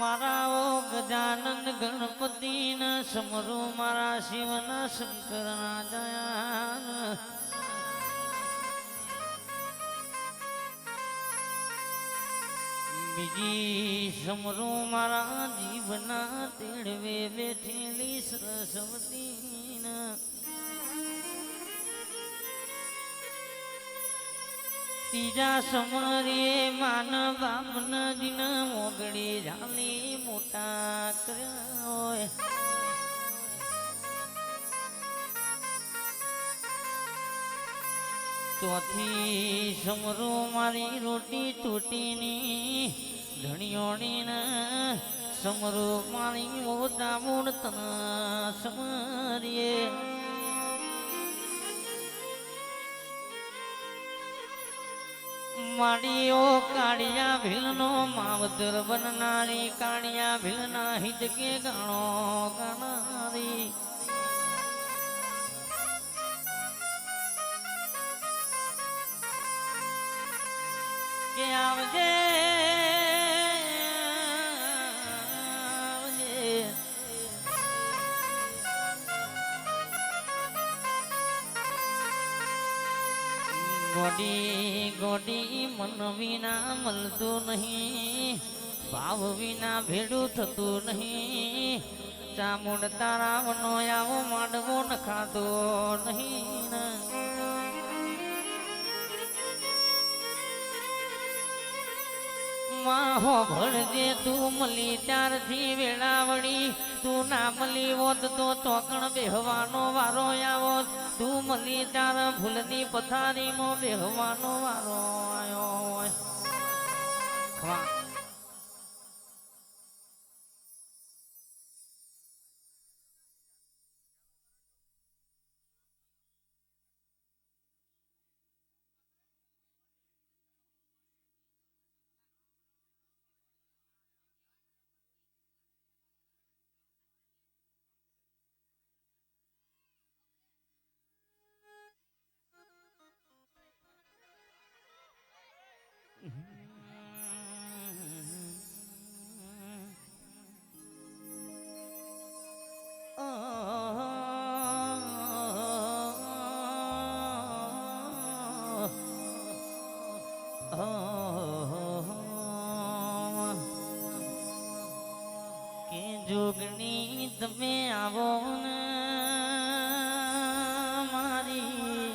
મારા ઓ ગજાનંદ ગણપતિના સમરો મારા શિવના શંકરના જયા બીજી સમરો મારા જીવના તેડવે બેઠેલી સરસ્વતીના ત્રીજા સમરે માન બાપન દિન મોગડી ઝાલી મોટા કર્યા ચોથી સમરો મારી રોટી તૂટીની ધણીઓની ના સમરો મારી મોટા મૂળ સમરીએ. માડીઓ કાળિયા ભીલનો માવતર બનનારી કાળિયા ભીલના હિત કે ગાણો ગાનારી કે આવજે ગોડી ગોડી મન વિના મળતું નહીં. ભાવ વિના ભેડું થતું નહીં. ચામુંડ તારાવનો આવો માંડવો નખાતો નહીં ના. માહો ભણજે તું મળી ત્યારથી વેળાવળી તું ના મલી હોત તો ચોકણ બેહવાનો વારો આવો તું મલી ત્યાર ભૂલની પથારીમાં બેહવાનો વારો આવ્યો હોય તમે આવો ને મારી.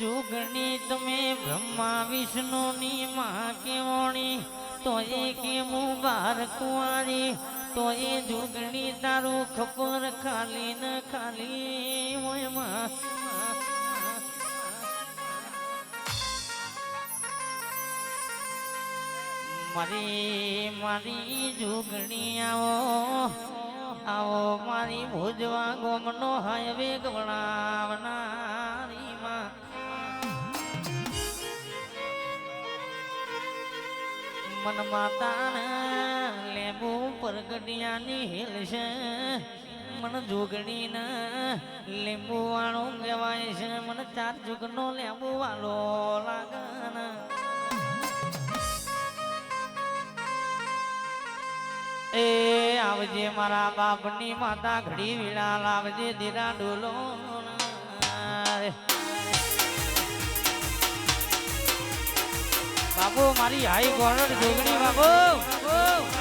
જોગણી તમે બ્રહ્મા વિષ્ણુની મા કેવણી, તો એ કેમું બાર કુંવારી? તો એ જોગણી તારું ખબર ખાલી ન ખાલી હોય મારી મારી જોગણી આવો આવો મારી ભોજવા ગોમનો હાઈવે ગવડાવનારી માં. મન માતા લેબુ પરગડિયાની હિલશે મન જોગણી ના લીંબુ વાળું કહેવાય છે. મને ચાર જુગનો લેબુ વાળો લાગના એ આવજે મારા બાપની માતા ઘડી વીણા લાવજે દીરા ડોલો. બાબુ, મારી હાઈ ગોરડ જોગણી બાબુ.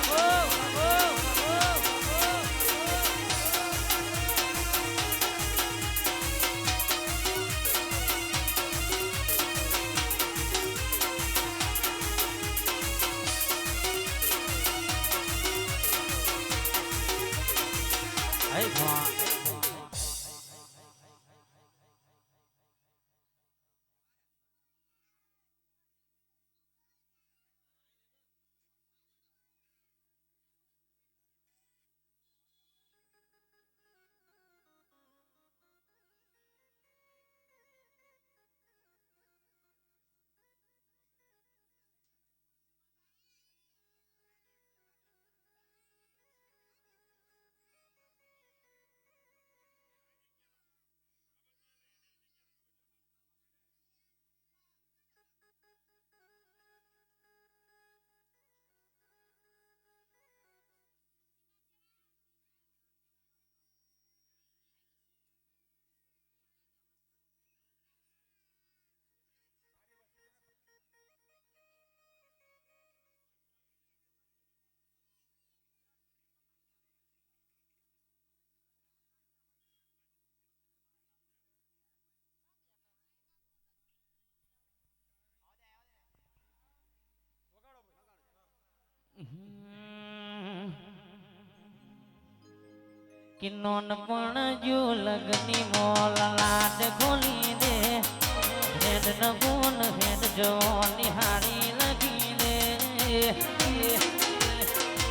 કિન્નોન પણ જો લગની મોલ લાડ ખોલી દે, હેડ નગુન, હેડ જો નિહારી લગી દે.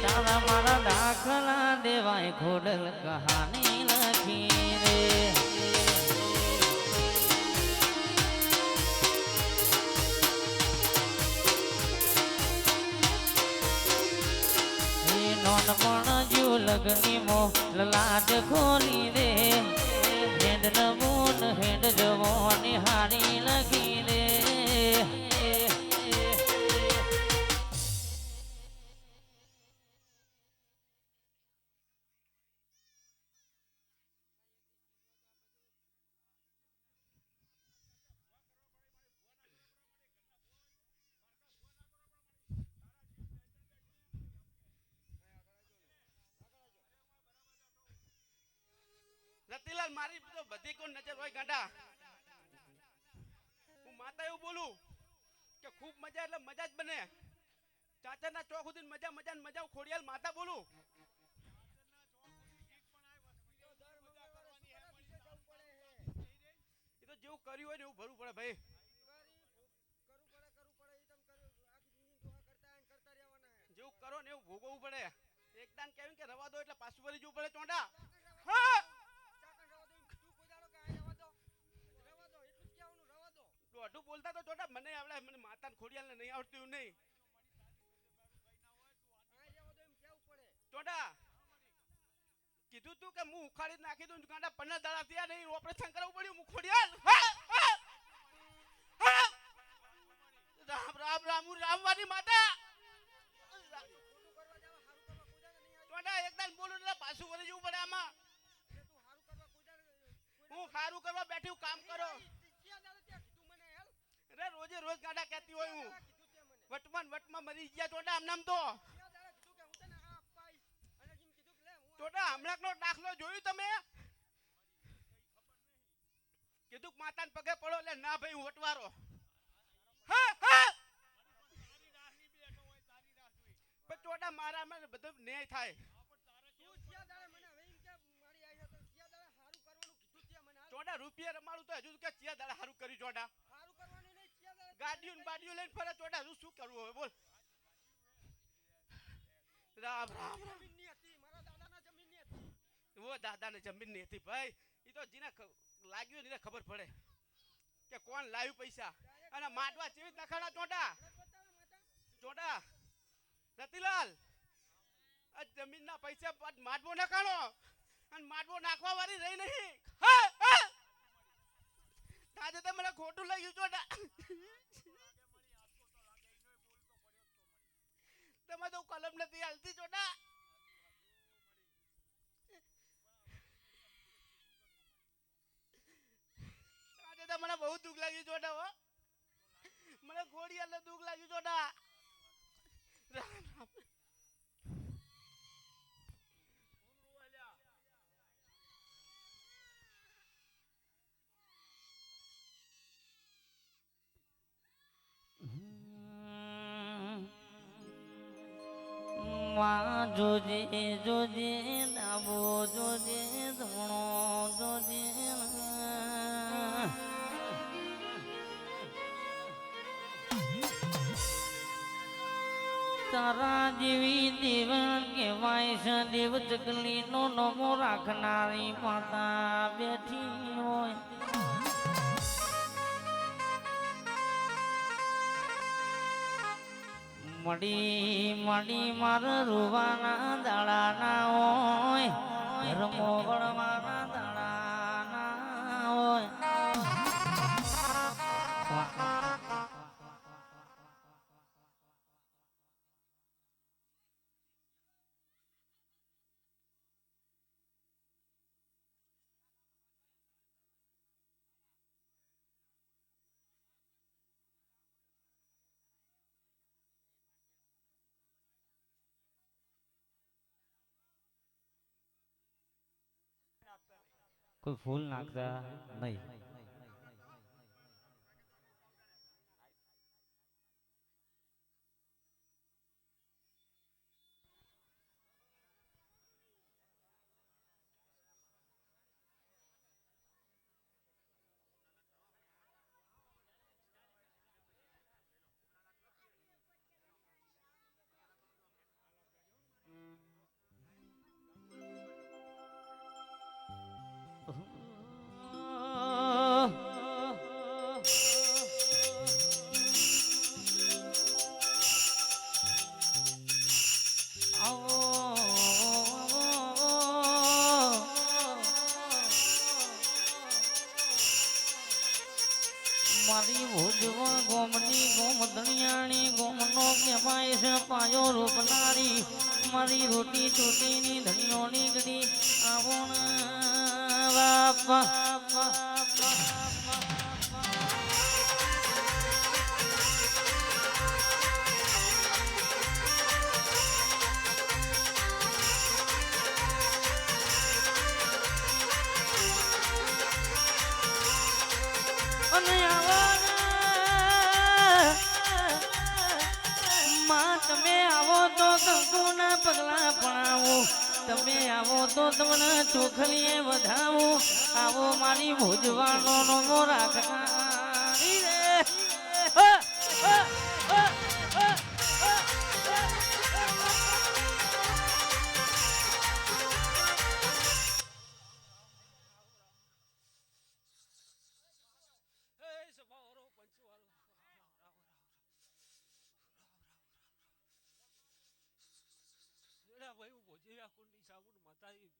તારા મારા દાખલા દેવાય ખોડલ કહાની લખી દે. એ નોનપણ જો લગની મો લલાટ ખોલી દે. હેડ નમૂન, હેડ જવો નિહારી લગી દે. રતિલાલ મારી તો બધી કોણ નજર હોય ગાંડા. હું માતા એવું બોલું કે ખૂબ મજા એટલે મજા જ બને. ચાચરના ચોક સુધી મજા મજા મજા હું ખોડિયાલ માતા બોલું. એ તો જેવું કર્યું હોય ને એવું ભરવું પડે ભાઈ. જેવું કરો ને એવું ભોગવવું પડે. એકદાન કેવું કે રવા દો એટલે પાછું ફરી જવું પડે ચોંડા. હા! દોઢું બોલતા તો ચોટા મને આવડે, મને માતા ખોડિયાલ ને નહીં આવડતું નહીં. ચોટા કીધું તું કે હું ઉખાડી નાખી દઉં કાંડા પંદર દાડા થયા નહીં, ઓપરેશન કરાવવું પડ્યું, હું ખોડિયાલ. રામ રામ રામ, હું રામવાની માતા. ટોટા એકદમ બોલું એટલે પાછું વળી જવું પડે આમાં. હું સારું કરવા બેઠી કામ કરો. રોજે રોજ ગાડા કહેતી હોય હું. વટમાં વટમાં મરી ગયા ટોટા આમ તો. ટોટા હમણાં નો દાખલો જોયું તમે? કીધું માતા પગે પડો એટલે ના ભાઈ, હું વટવારો. હા હા. પણ ચોટા મારામાં બધો ન્યાય થાય. ચોડા રૂપિયા રમાડું તો હજુ કે ચિયા દાડા સારું કર્યું ચોડા ગાડીઓ ને બાડીઓ લઈને ફરે ચોટા હજુ શું કરવું હવે બોલ. રામ રામ દાદા ને જમીનની હતી. ભાઈ. એ તો જીને લાગ્યું ને ખબર પડે કે કોણ લાવ્યું પૈસા. અને માટવા ચેવી નખાણા ચોટા. ચોટા. રતિલાલ આ જમીન ના પૈસા માટવો નખાણો. અને માટવો નાખવા વાળી રહી નહીં. હા, હા. આજે તો મને ખોટું લાગ્યું ચોટા તમે તો કલમ નથી હાલતી ચોટા આજે તો મને બહુ દુઃખ લાગ્યું ચોટા હો. મને ઘોડિયાને દુઃખ લાગ્યું ચોટા રામ રામ. માં જોજે જોજે ડાબો જોજે, ધૂણો જોજે. તારા જેવી દેવ કહેવાય છે, દેવ ચકલી નો નમો રાખનારી માતા બેઠી. મડી મડી માર રૂવાના દાડાના હોય. ધર્મો ગળવાના કોઈ ફૂલ નાખતા નહીં. ગોમધણિયાણી ગોમનો કહેવાય છે પાયો રોપનારી. મારી રોટી ચોટીની ધણીઓની ગડી. આવો બાપા. પગલા તમે આવો તો તમને ચોખલીએ વધાવો. આવો મારી ભોજવાનો નો રાખનારી એલા ભાઈ હું ભોજિયા કુંડી સાબુન માતાજી